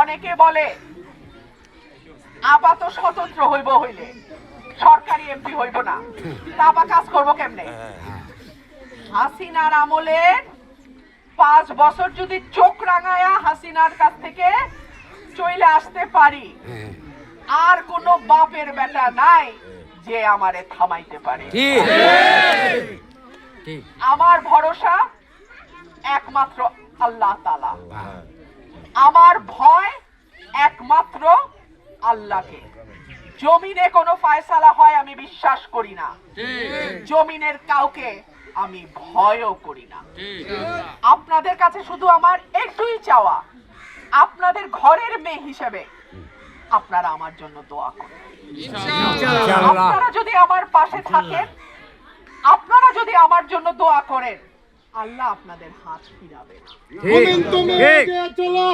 অনেকে বলে আপাত স্বতন্ত্র হইব হইলে সরকারি এমপি হইব না। তা আবার কাজ করব কেমনে? হাসিনার আমলের পাঁচ বছর যদি চোখ রাঙায়া হাসিনার কাছ থেকে চলে আসতে পারি আর কোনো বাপের বেটা নাই যে আমারে থামাইতে পারে। আমার ভরসা একমাত্র আল্লাহ তালা আমার ভয় একমাত্র আল্লাহকে। জমিনে কোনো ফায়সালা হয় আমি বিশ্বাস করি না। জমিনের কাউকে আমি ভয়ও করি না। আপনাদের কাছে শুধু আমার একটুই চাওয়া। আপনাদের ঘরের মেয়ে হিসেবে আপনারা আমার জন্য দোয়া করেন। আপনারা যদি আমার পাশে থাকেন আপনারা যদি আমার জন্য দোয়া করেন আল্লাহ আপনাদের হাত ফিরাবে না। চলো।